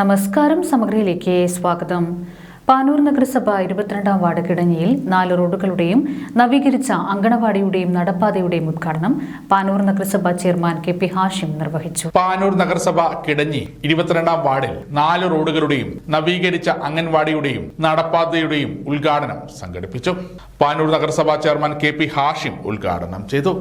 നമസ്കാരം സമഗ്രയിലേക്ക് സ്വാഗതം. പാനൂർ നഗരസഭ ഇരുപത്തിരണ്ടാം വാർഡ് കിടങ്ങിയിൽ നാല് റോഡുകളുടെയും നവീകരിച്ച അങ്കണവാടിയുടെയും നടപ്പാതയുടെയും ഉദ്ഘാടനം പാനൂർ നഗരസഭ ചെയർമാൻ കെ പി ഹാഷിം നിർവഹിച്ചു. പാനൂർ നഗരസഭ കിടഞ്ഞി ഇരുപത്തിരണ്ടാം വാർഡിൽ നാല് റോഡുകളുടെയും നവീകരിച്ച അംഗൻവാടിയുടെയും നടപ്പാതയുടെയും ഉദ്ഘാടനം സംഘടിപ്പിച്ചു. പാനൂർ നഗരസഭ ചെയർമാൻ കെ പി ഹാഷിം ഉദ്ഘാടനം ചെയ്തു.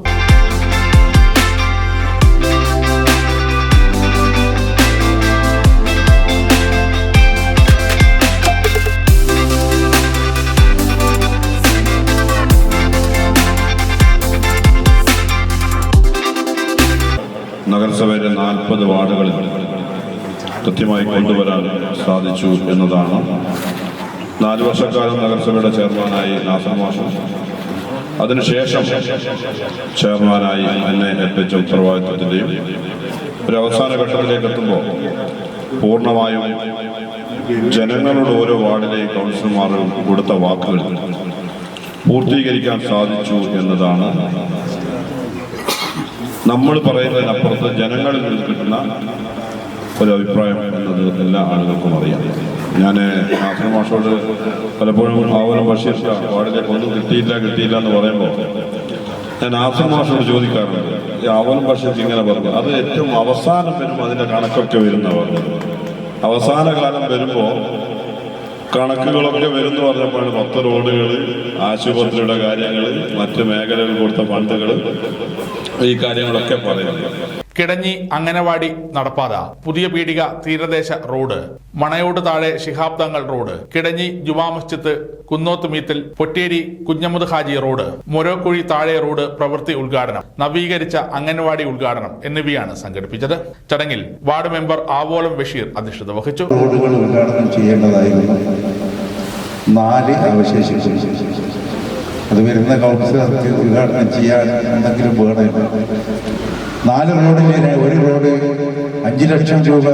നഗരസഭയിലെ നാൽപ്പത് വാർഡുകളിൽ കൃത്യമായി കൊണ്ടുവരാൻ സാധിച്ചു എന്നതാണ്. നാല് വർഷക്കാലം നഗരസഭയുടെ ചെയർമാനായി നാസർ അതിനുശേഷം ചെയർമാനായി എന്നെ ഏൽപ്പിച്ച ഉത്തരവാദിത്വത്തിന്റെയും ഒരു അവസാന ഘട്ടത്തിലേക്ക് എത്തുമ്പോൾ പൂർണമായും ജനങ്ങളുടെ ഓരോ വാർഡിലെയും കൗൺസിലർമാരും കൊടുത്ത വാക്കുകൾ പൂർത്തീകരിക്കാൻ സാധിച്ചു എന്നതാണ് നമ്മൾ പറയുന്നതിനപ്പുറത്ത് ജനങ്ങളിൽ നിന്ന് കിട്ടുന്ന ഒരു അഭിപ്രായം എന്നത് എല്ലാ ആളുകൾക്കും അറിയാം. ഞാൻ ആശ്രമ മാഷോട് പലപ്പോഴും ആവലം ബഷീർ ഷാ വാർഡിലേക്ക് ഒന്നും കിട്ടിയില്ല കിട്ടിയില്ല എന്ന് പറയുമ്പോൾ ഞാൻ ആശ്രമ മാഷോട് ചോദിക്കാറുണ്ട്. ഈ ആവലം ബഷീർക്ക് ഇങ്ങനെ പറഞ്ഞു. അത് ഏറ്റവും അവസാനം വരുമ്പോൾ അതിന്റെ കണക്കൊക്കെ വരുന്നവർ അവസാന കാലം വരുമ്പോൾ കണക്കുകളൊക്കെ വരുന്നു പറഞ്ഞപ്പോൾ പത്ത് റോഡുകൾ ആശുപത്രിയുടെ കാര്യങ്ങൾ മറ്റ് മേഖലകൾ കൊടുത്ത ഫണ്ടുകൾ ഈ കാര്യങ്ങളൊക്കെ പറയുന്നത് കിടഞ്ഞി അങ്ങനവാടി നടപ്പാത പുതിയ പീടിക തീരദേശ റോഡ് മണയോട് താഴെ ശിഹാബ് തങ്ങൾ റോഡ് കിടഞ്ഞി ജുമാ മസ്ജിദ് കുന്നോത്ത് മീത്തിൽ പൊറ്റേരി കുഞ്ഞമുദ് ഹാജി റോഡ് മൊരോക്കുഴി താഴെ റോഡ് പ്രവൃത്തി ഉദ്ഘാടനം നവീകരിച്ച അംഗൻവാടി ഉദ്ഘാടനം എന്നിവയാണ് സംഘടിപ്പിച്ചത്. ചടങ്ങിൽ വാർഡ് മെമ്പർ ആവോളം ബഷീർ അധ്യക്ഷത വഹിച്ചു. റോഡുകൾ ഉദ്ഘാടനം ചെയ്യേണ്ടതായിരുന്നു. നാല് അത് വരുന്ന കൗൺസിലർക്ക് ഉദ്ഘാടനം ചെയ്യാൻ എന്തെങ്കിലും വേണമല്ലോ നാല് റോഡിൽ ഒരു റോഡ് അഞ്ച് ലക്ഷം രൂപ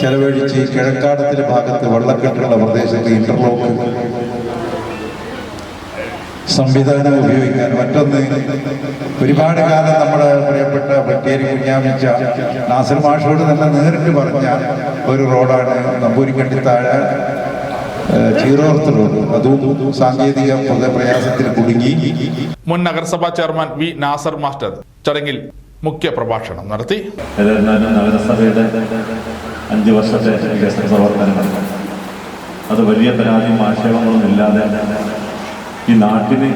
ചെലവഴിച്ച് കിഴക്കാടത്തിന്റെ ഭാഗത്ത് വെള്ളക്കെട്ടുള്ള പ്രദേശത്ത് ഇന്റർലോക്ക് സംവിധാനം ഉപയോഗിക്കാൻ മറ്റൊന്ന് ഒരുപാട് കാലം നമ്മുടെ പ്രിയപ്പെട്ട ബത്തേരി കുഞ്ഞാമിച്ച നാസർ മാഷോട് തന്നെ നേരിട്ട് പറഞ്ഞ ഒരു റോഡാണ് നമ്പൂരിക്കണ്ടി താഴെ കുടുങ്ങി. മുൻ നഗരസഭാ ചെയർമാൻ വി നാസർ മാസ്റ്റർ. ചടങ്ങിൽ മുഖ്യ പ്രഭാഷണം നടത്തി നഗരസഭയുടെ അഞ്ച് വർഷത്തെ വികസന പ്രവർത്തനങ്ങൾ. അത് വലിയ പരാതിയും ആക്ഷേപങ്ങളും ഇല്ലാതെ ഈ നാട്ടിന്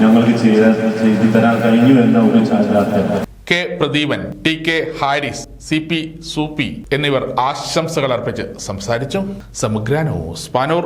ഞങ്ങൾക്ക് ചെയ്യാൻ ചെയ്തു തരാൻ കഴിഞ്ഞു എന്ന ഒരു K Pradeepan T K Haris C P Soopi എന്നിവർ ആശംസകൾ അർപ്പിച്ച് സംസാരിച്ചു. സമഗ്രാനോ ന്യൂസ് പാനൂർ.